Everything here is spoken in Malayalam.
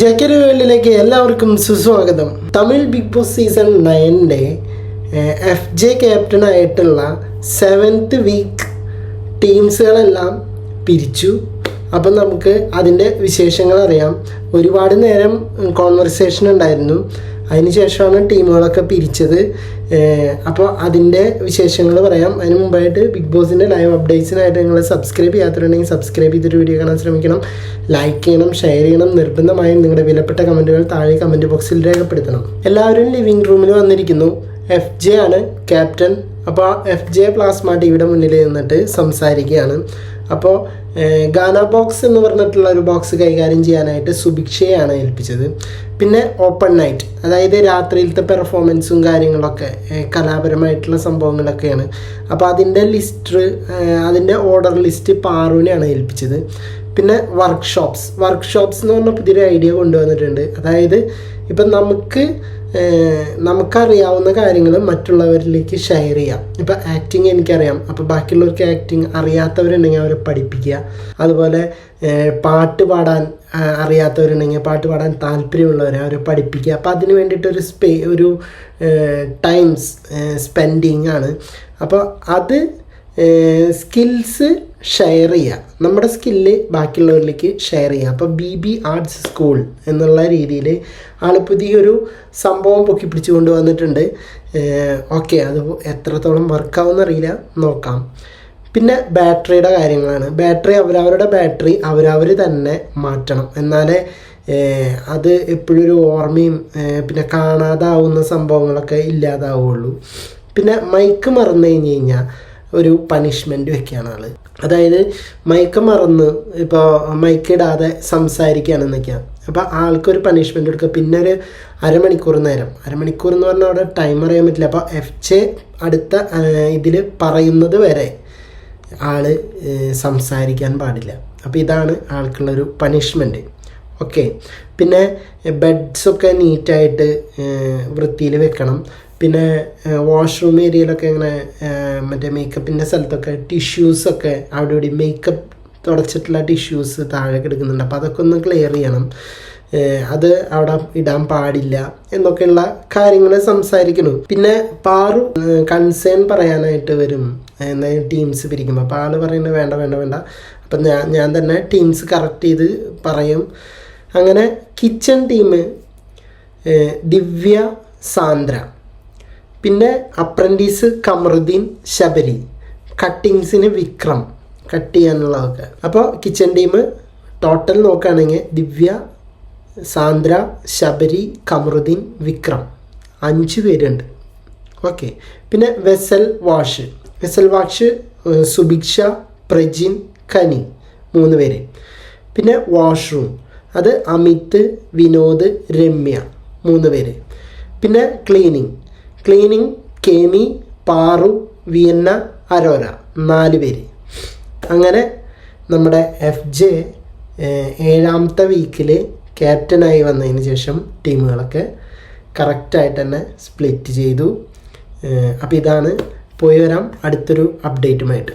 ജക്കരി വേൾഡിലേക്ക് എല്ലാവർക്കും സുസ്വാഗതം. തമിഴ് ബിഗ് ബോസ് സീസൺ നയന്റെ എഫ് ജെ ക്യാപ്റ്റനായിട്ടുള്ള സെവൻത്ത് വീക്ക് ടീംസുകളെല്ലാം പിരിച്ചു. അപ്പം നമുക്ക് അതിന്റെ വിശേഷങ്ങൾ അറിയാം. ഒരുപാട് നേരം കോൺവെർസേഷൻ ഉണ്ടായിരുന്നു. അതിനുശേഷമാണ് ടീമുകളൊക്കെ പിരിച്ചത്. അപ്പോൾ അതിന്റെ വിശേഷങ്ങൾ പറയാം. അതിന് മുമ്പായിട്ട് ബിഗ് ബോസിന്റെ ലൈവ് അപ്ഡേറ്റ്സിനായിട്ട് നിങ്ങൾ സബ്സ്ക്രൈബ് ചെയ്യാത്തവരുണ്ടെങ്കിൽ സബ്സ്ക്രൈബ് ചെയ്തൊരു വീഡിയോ കാണാൻ ശ്രമിക്കണം. ലൈക്ക് ചെയ്യണം ഷെയർ ചെയ്യണം. നിർബന്ധമായും നിങ്ങളുടെ വിലപ്പെട്ട കമന്റുകൾ താഴെ കമന്റ് ബോക്സിൽ രേഖപ്പെടുത്തണം. എല്ലാവരും ലിവിംഗ് റൂമിൽ വന്നിരിക്കുന്നു. എഫ് ജെ ആണ് ക്യാപ്റ്റൻ അപ്പോൾ എഫ് ജെ പ്ലാസ്മ ടിവിയുടെ മുന്നിൽ നിന്നിട്ട് സംസാരിക്കുകയാണ്. അപ്പോൾ ഗാന ബോക്സ് എന്ന് പറഞ്ഞിട്ടുള്ള ഒരു ബോക്സ് കൈകാര്യം ചെയ്യാനായിട്ട് സുഭിക്ഷയാണ് ഏൽപ്പിച്ചത്. പിന്നെ ഓപ്പൺ നൈറ്റ് അതായത് രാത്രിയിലത്തെ പെർഫോമൻസും കാര്യങ്ങളൊക്കെ കലാപരമായിട്ടുള്ള സംഭവങ്ങളൊക്കെയാണ്. അപ്പോൾ അതിന്റെ ലിസ്റ്റ് അതിന്റെ ഓർഡർ ലിസ്റ്റ് പാറുവിനെയാണ് ഏൽപ്പിച്ചത്. പിന്നെ വർക്ക്ഷോപ്സ് വർക്ക്ഷോപ്സ് എന്ന് പറഞ്ഞ പുതിയൊരു ഐഡിയ കൊണ്ടുവന്നിട്ടുണ്ട്. അതായത് ഇപ്പം നമുക്ക് നമുക്കറിയാവുന്ന കാര്യങ്ങൾ മറ്റുള്ളവരിലേക്ക് ഷെയർ ചെയ്യാം. ഇപ്പം ആക്ടിങ് എനിക്കറിയാം. അപ്പോൾ ബാക്കിയുള്ളവർക്ക് ആക്ടിങ് അറിയാത്തവരുണ്ടെങ്കിൽ അവരെ പഠിപ്പിക്കുക. അതുപോലെ പാട്ട് പാടാൻ അറിയാത്തവരുണ്ടെങ്കിൽ പാട്ട് പാടാൻ താല്പര്യമുള്ളവരെ അവരെ പഠിപ്പിക്കുക. അപ്പോൾ അതിന് വേണ്ടിയിട്ടൊരു സ്പേ ഒരു ടൈംസ് സ്പെൻഡിങ് ആണ്. അപ്പോൾ അത് സ്കിൽസ് ഷെയർ ചെയ്യുക നമ്മുടെ സ്കില്ല് ബാക്കിയുള്ളവരിലേക്ക് ഷെയർ ചെയ്യുക അപ്പോൾ ബി ബി ആർട്സ് സ്കൂൾ എന്നുള്ള രീതിയിൽ ആൾ പുതിയൊരു സംഭവം പൊക്കി പിടിച്ചു കൊണ്ടുവന്നിട്ടുണ്ട് ഓക്കെ അത് എത്രത്തോളം വർക്കാവുമെന്ന് അറിയില്ല. നോക്കാം. പിന്നെ ബാറ്ററിയുടെ കാര്യങ്ങളാണ്. ബാറ്ററി അവരവരുടെ ബാറ്ററി അവരവർ തന്നെ മാറ്റണം. എന്നാലേ അത് എപ്പോഴും ഒരു ഓർമ്മയും പിന്നെ കാണാതാവുന്ന സംഭവങ്ങളൊക്കെ ഇല്ലാതാവുള്ളൂ. പിന്നെ മൈക്ക് മറന്നു കഴിഞ്ഞ് കഴിഞ്ഞാൽ ഒരു പണിഷ്മെന്റ് വെക്കുകയാണ് ആൾ അതായത് മയക്ക മറന്ന് ഇപ്പോൾ മയക്കിടാതെ സംസാരിക്കുകയാണ് എന്നൊക്കെയാണ് അപ്പോൾ ആൾക്കൊരു പണിഷ്മെന്റ് കൊടുക്കുക. പിന്നെ ഒരു അരമണിക്കൂർ നേരം. അരമണിക്കൂർ എന്ന് പറഞ്ഞാൽ അവിടെ ടൈം അറിയാൻ പറ്റില്ല. അപ്പോൾ എഫ് ജെ അടുത്ത ഇതിൽ പറയുന്നത് വരെ ആൾ സംസാരിക്കാൻ പാടില്ല. അപ്പോൾ ഇതാണ് ആൾക്കുള്ളൊരു പണിഷ്മെന്റ് ഓക്കെ പിന്നെ ബെഡ്സൊക്കെ നീറ്റായിട്ട് വൃത്തിയിൽ വെക്കണം. പിന്നെ വാഷ്റൂം ഏരിയയിലൊക്കെ ഇങ്ങനെ മറ്റേ മേക്കപ്പിന്റെ സ്ഥലത്തൊക്കെ ടിഷ്യൂസൊക്കെ അവിടെ ഇവിടെ മേക്കപ്പ് തുടച്ചിട്ടുള്ള ടിഷ്യൂസ് താഴെ കിടക്കുന്നുണ്ട്. അപ്പോൾ അതൊക്കെ ഒന്ന് ക്ലിയർ ചെയ്യണം. അത് അവിടെ ഇടാൻ പാടില്ല എന്നൊക്കെയുള്ള കാര്യങ്ങൾ സംസാരിക്കുന്നു. പിന്നെ പാറു കൺസേൺ പറയാനായിട്ട് വരും. എന്തായാലും ടീംസ് പിരിക്കുമ്പോൾ അപ്പോൾ ആൾ പറയുന്നത് വേണ്ട വേണ്ട വേണ്ട. അപ്പം ഞാൻ ഞാൻ തന്നെ ടീംസ് കറക്റ്റ് ചെയ്ത് പറയും. അങ്ങനെ കിച്ചൺ ടീം ദിവ്യ സാന്ദ്ര. പിന്നെ അപ്രന്റീസ് കമറുദ്ദീൻ ശബരി. കട്ടിങ്സിന് വിക്രം കട്ട് ചെയ്യാനുള്ളതൊക്കെ. അപ്പോൾ കിച്ചൺ ടീം ടോട്ടൽ നോക്കുകയാണെങ്കിൽ ദിവ്യ സാന്ദ്ര ശബരി കമറുദ്ദീൻ വിക്രം. അഞ്ച് പേരുണ്ട്. ഓക്കെ പിന്നെ vessel wash. Vessel wash Subiksha Prajin Kani. മൂന്ന് പേര്. പിന്നെ വാഷ്റൂം അത് അമിത് വിനോദ് രമ്യ മൂന്ന് പേര്. പിന്നെ cleaning. Cleaning കേമി Paru Vienna Arora നാല് പേര്. അങ്ങനെ നമ്മുടെ എഫ് ജെ ഏഴാമത്തെ വീക്കിൽ ക്യാപ്റ്റനായി വന്നതിന് ശേഷം ടീമുകളൊക്കെ കറക്റ്റായിട്ട് തന്നെ സ്പ്ലിറ്റ് ചെയ്തു. അപ്പോൾ ഇതാണ്. പോയി വരാം. അടുത്തൊരു അപ്ഡേറ്റുമായിട്ട്